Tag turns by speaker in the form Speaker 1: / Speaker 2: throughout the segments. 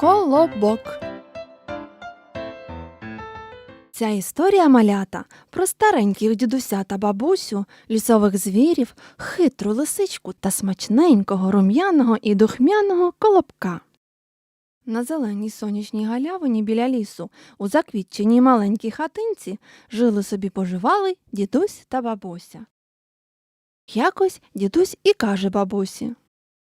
Speaker 1: Колобок. Ця історія малята про стареньких дідуся та бабусю, лісових звірів, хитру лисичку та смачненького рум'яного і духмяного колобка. На зеленій сонячній галявині біля лісу, у заквітченій маленькій хатинці, жили собі поживали дідусь та бабуся. Якось дідусь і каже бабусі.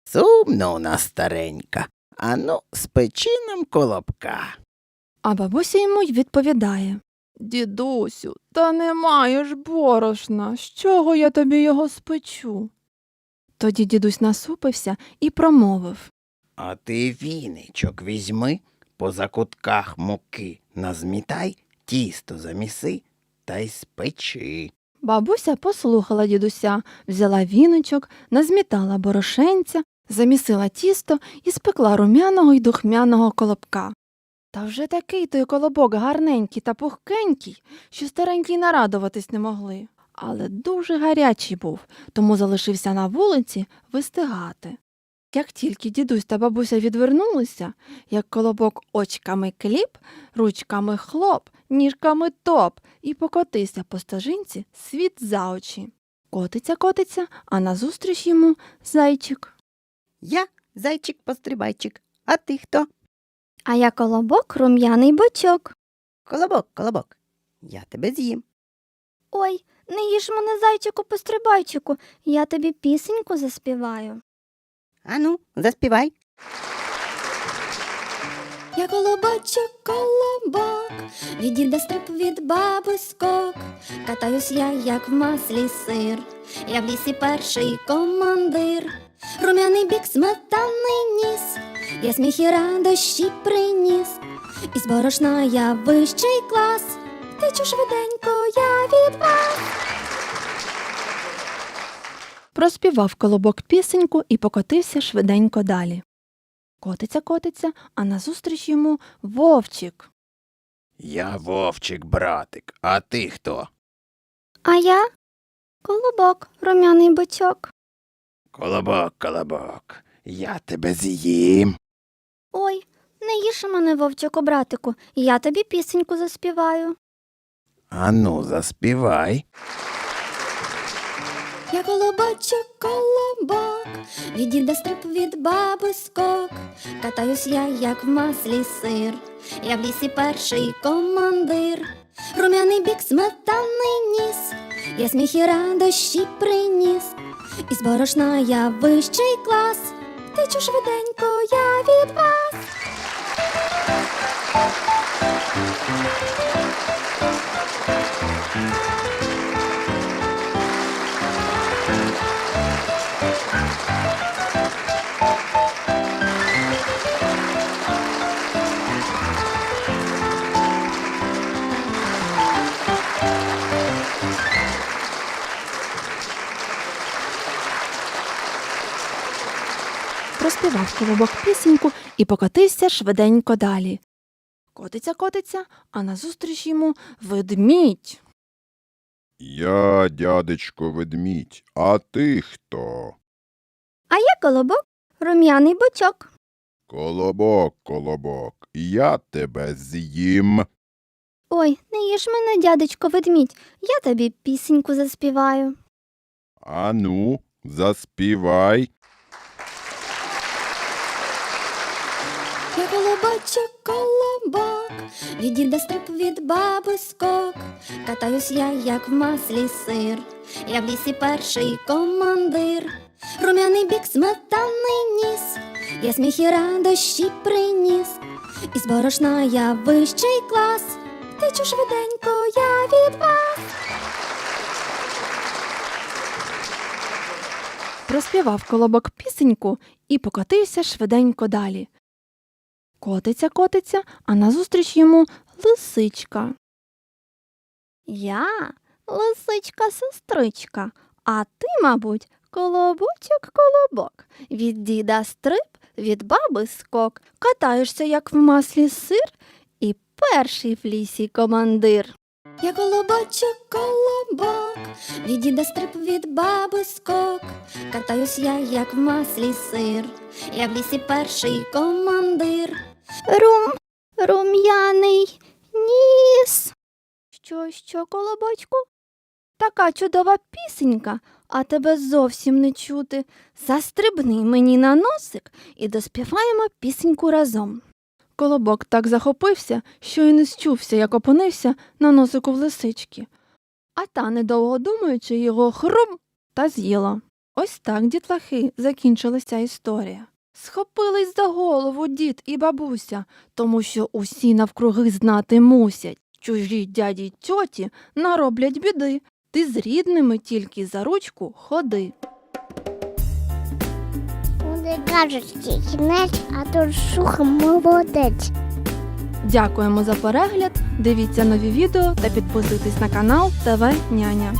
Speaker 2: Сумно у нас старенька. Ану, спечи нам колобка.
Speaker 1: А бабуся йому й відповідає Дідусю, та немає ж борошна. З чого я тобі його спечу? Тоді дідусь насупився і промовив
Speaker 2: А ти віничок візьми, по закутках муки назмітай, тісто заміси та й спечи.
Speaker 1: Бабуся послухала дідуся, взяла віночок, назмітала борошенця, замісила тісто і спекла румяного й духмяного колобка. Та вже такий той колобок гарненький та пухкенький, що старенькі нарадуватись не могли. Але дуже гарячий був, тому залишився на вулиці вистигати. Як тільки дідусь та бабуся відвернулися, як колобок очками кліп, ручками хлоп, ніжками топ і покотився по стежинці світ за очі. Котиться, котиться, а назустріч йому зайчик.
Speaker 2: Я зайчик-пострибайчик, а ти хто?
Speaker 3: А я колобок рум'яний бочок.
Speaker 2: Колобок, колобок. Я тебе з'їм.
Speaker 3: Ой, не їж мене зайчику пострибайчику, я тобі пісеньку заспіваю.
Speaker 2: Ану, заспівай.
Speaker 3: Я колобочок, колобок, від діда стрип від баби скок. Катаюсь я, як в маслі сир, я в лісі перший командир. Рум'яний бік сметаний ніс, я сміх і радощі приніс. Із борошна я вищий клас, течу швиденько я від вас.
Speaker 1: Проспівав колобок пісеньку і покотився швиденько далі. Котиться, котиться, а назустріч йому вовчик.
Speaker 2: Я вовчик, братик, а ти хто?
Speaker 3: А я колобок, рум'яний бочок.
Speaker 2: Колобок, колобок. Я тебе з'їм.
Speaker 3: Ой, не їж мене, вовчику, братику, я тобі пісеньку заспіваю.
Speaker 2: Ану, заспівай.
Speaker 3: Я колобочок, колобок, від діда стрип від баби скок. Катаюсь я, як в маслі сир, я в лісі перший командир. Рум'яний бік сметаний ніс, я сміх і радощі приніс. Із борошна я вищий клас, течу швиденько я від вас.
Speaker 1: Проспівав колобок пісеньку і покотився швиденько далі. Котиться, котиться, а назустріч йому ведмідь.
Speaker 4: Я, дядечко ведмідь, а ти хто?
Speaker 3: А я колобок, рум'яний бочок.
Speaker 4: Колобок, колобок, я тебе з'їм.
Speaker 3: Ой, не їж мене, дядечко ведмідь, я тобі пісеньку заспіваю.
Speaker 4: Ану, заспівай.
Speaker 3: Я колобочок, колобок, від діда стрип від баби скок. Катаюсь я, як в маслі сир, я в лісі перший командир. Рум'яний бік сметаний ніс, я сміх і радощі приніс. Із борошна я вищий клас, течу швиденько я від вас.
Speaker 1: Проспівав колобок пісеньку і покотився швиденько далі. Котиться, котиться, а назустріч йому лисичка.
Speaker 3: Я лисичка сестричка, а ти, мабуть, колобочок колобок. Від діда стрип, від баби скок. Катаєшся, як в маслі сир, і перший в лісі командир. Я колобочок колобок, від діда стрип, від баби скок. Катаюсь я, як в маслі сир, я в лісі перший командир. Рум, рум'яний ніс.
Speaker 1: Що, що, колобочку? Така чудова пісенька, а тебе зовсім не чути. Застрибни мені на носик і доспіваємо пісеньку разом. Колобок так захопився, що й не счувся, як опинився на носику в лисички. А та, недовго думаючи, його хрум та з'їла. Ось так, дітлахи, закінчилася історія. Схопились за голову дід і бабуся, тому що усі навкруги знати мусять. Чужі дяді й тьоті нароблять біди. Ти з рідними тільки за ручку ходи.
Speaker 5: Вони кажуть, кінець, а тут шуха молодець.
Speaker 1: Дякуємо за перегляд. Дивіться нові відео та підписуйтесь на канал ТВ Няня.